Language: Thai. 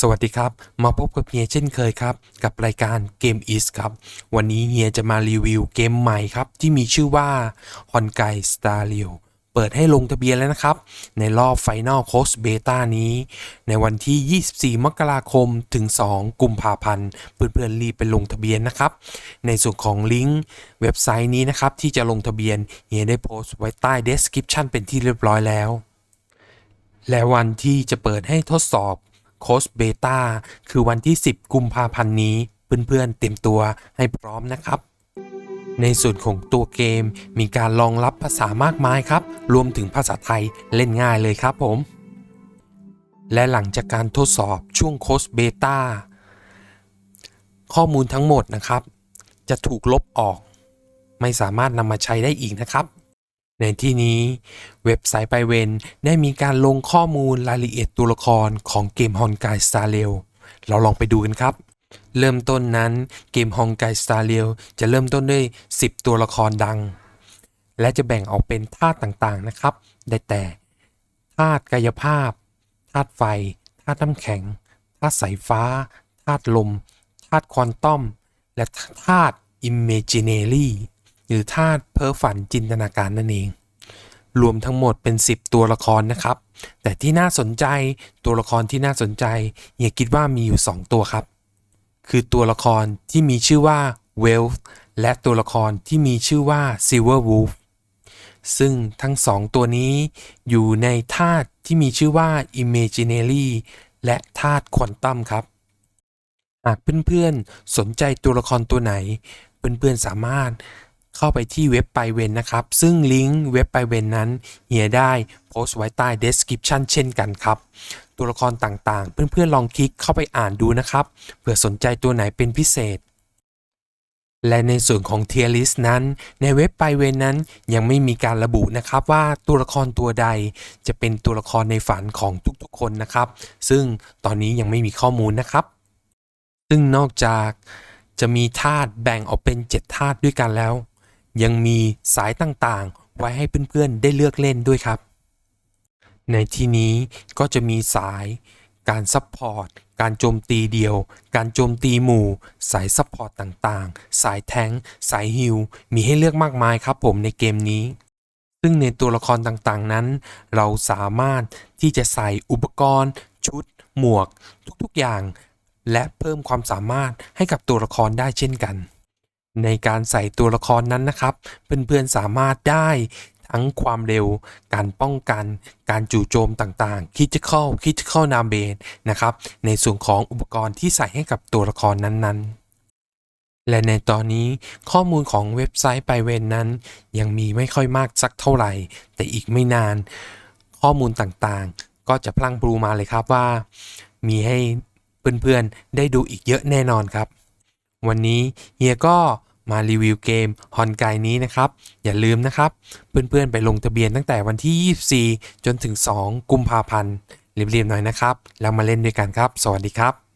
สวัสดีครับ มาพบกับเฮียเช่นเคยครับ กับรายการเกม Is ครับ วันนี้เฮียจะมารีวิวเกมใหม่ครับ ที่มีชื่อว่า h o n g a i Star r a i l เปิดให้ลงทะเบียนแล้วนะครับ ในรอบ Final Course Beta นี้ ในวันที่ 24 มกราคมถึง 2 กุมภาพันธ์เพื่อนๆรีบไปลงทะเบียนนะครับ ในส่วนของลิงก์เว็บไซต์นี้นะครับ ที่จะลงทะเบียนเฮียได้โพสต์ไว้ใต้ description เป็นที่เรียบร้อยแล้ว และวันที่จะเปิดให้ทดสอบ โค้ชเบต้าคือวันที่ 10 กุมภาพันธ์นี้ เพื่อนๆเตรียมตัวให้พร้อมนะครับ ในส่วนของตัวเกมมีการรองรับภาษามากมายครับ รวมถึงภาษาไทยเล่นง่ายเลยครับผม และหลังจากการทดสอบช่วงโค้ชเบต้าข้อมูลทั้งหมดนะครับ จะถูกลบออก ไม่สามารถนำมาใช้ได้อีกนะครับ ในที่นี้เว็บไซต์ไปเวนได้มีการลงข้อมูลรายละเอียดตัวละครของเกมฮอนกายสตาร์เรลเราลองไปดูกันครับ เริ่มต้นนั้นเกมฮอนกายสตาร์เรลจะเริ่มต้นด้วย 10 ตัวละครดัง และจะแบ่งออกเป็นธาตุต่างๆนะครับ ได้แต่ธาตุกายภาพธาตุไฟธาตุน้ำแข็งธาตุสายฟ้าธาตุลมธาตุควอนตัมและธาตุอิมเมจิเนรี หรือธาตุเพ้อฝันจินตนาการนั่นเอง รวมทั้งหมดเป็น 10 ตัวละครนะครับ แต่ที่น่าสนใจตัวละครที่น่าสนใจเฮียคิดว่ามีอยู่ 2 ตัวครับ คือตัวละครที่มีชื่อว่า w e l t h และตัวละครที่มีชื่อว่า Silver Wolf ซึ่งทั้งสองตัวนี้อยู่ในธาตุที่มีชื่อว่า Imaginary และธาตุควอนตัมครับ หากเพื่อนๆสนใจตัวละครตัวไหน เพื่อนๆสามารถ เข้าไปที่เว็บไปเวนนะครับ ซึ่งลิงก์เว็บไปเวนนั้นเฮียได้โพสต์ไว้ใต้ description เช่นกันครับ ตัวละครต่างๆ เพื่อนๆลองคลิกเข้าไปอ่านดูนะครับ เผื่อสนใจตัวไหนเป็นพิเศษ และในส่วนของ tier list นั้น ในเว็บไปเวนนั้นยังไม่มีการระบุนะครับว่าตัวละครตัวใดจะเป็นตัวละครในฝันของทุกๆคนนะครับ ซึ่งตอนนี้ยังไม่มีข้อมูลนะครับ ซึ่งนอกจากจะมีธาตุแบ่งออกเป็น 7 ธาตุด้วยกันแล้ว ยังมีสายต่างๆ ไว้ให้เพื่อนๆ ได้เลือกเล่นด้วยครับ ในที่นี้ก็จะมีสาย การซัพพอร์ต การโจมตีเดียว การโจมตีหมู่ สายซัพพอร์ตต่างๆ สายแทงสายฮิล มีให้เลือกมากมายครับผมในเกมนี้ ซึ่งในตัวละครต่างๆนั้น เราสามารถที่จะใส่อุปกรณ์ ชุด หมวก ทุกๆอย่าง และเพิ่มความสามารถให้กับตัวละครได้เช่นกัน ในการใส่ตัวละครนั้นนะครับ เพื่อนๆสามารถได้ทั้งความเร็ว การป้องกัน การจู่โจมต่างๆ Critical Critical n a m b a s e นะครับ ในส่วนของอุปกรณ์ที่ใส่ให้กับตัวละครนั้นๆและในตอนนี้ข้อมูลของเว็บไซต์ไปเวนนั้น ยังมีไม่ค่อยมากสักเท่าไหร่ แต่อีกไม่นาน ข้อมูลต่างๆ ก็จะพลังปรูมาเลยครับว่า มีให้เพื่อนๆ ได้ดูอีกเยอะแน่นอนครับ วันนี้เฮียก็มารีวิวเกมฮอนไกนี้นะครับ อย่าลืมนะครับ เพื่อนๆไปลงทะเบียนตั้งแต่วันที่ 24 จนถึง 2 กุมภาพันธ์รีบๆหน่อยนะครับ แล้วมาเล่นด้วยกันครับ สวัสดีครับ